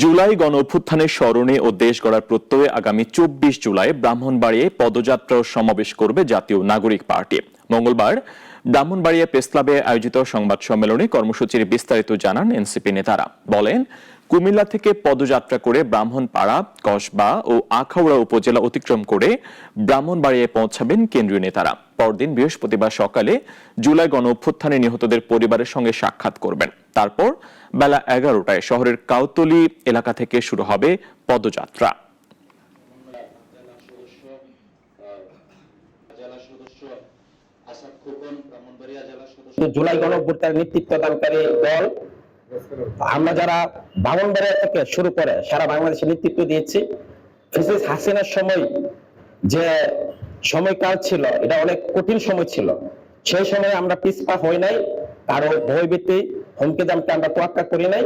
জুলাই গণ অভ্যুত্থানের স্মরণে ও দেশ গড়ার প্রত্যয়ে আগামী চব্বিশ জুলাই ব্রাহ্মণবাড়িয়ায় পদযাত্রা সমাবেশ করবে জাতীয় নাগরিক পার্টি। মঙ্গলবার ব্রাহ্মণবাড়িয়া প্রেস ক্লাবে আয়োজিত সংবাদ সম্মেলনে কর্মসূচির বিস্তারিত জানান এনসিপি নেতারা। বলেন, কুমিল্লা থেকে পদযাত্রা করে ব্রাহ্মণপাড়া, কসবা ও আখাউড়া উপজেলা অতিক্রম করে ব্রাহ্মণবাড়িয়ায় পৌঁছাবেন কেন্দ্রীয় নেতারা। পরদিন বৃহস্পতিবার সকালে জুলাই গণ অভ্যুত্থানে নিহতদের পরিবারের সঙ্গে সাক্ষাৎ করবেন। তারপর বেলা এগারোটায় শহরের কাউতলি এলাকা থেকে শুরু হবে পদযাত্রা। জুলাই গণঅভ্যুত্থানের নেতৃত্ব দানকারী দল, আমরা যারা ব্রাহ্মণবাড়িয়া থেকে শুরু করে সারা বাংলাদেশে নেতৃত্ব দিয়েছি হাসিনার সময় যে সময়কাল ছিল, এটা অনেক কঠিন সময় ছিল। সেই সময় আমরা পিছপা হই নাই, কারও ভয়ভীতি, হুমকি দামকে আমরা তোয়াক্কা করি নাই।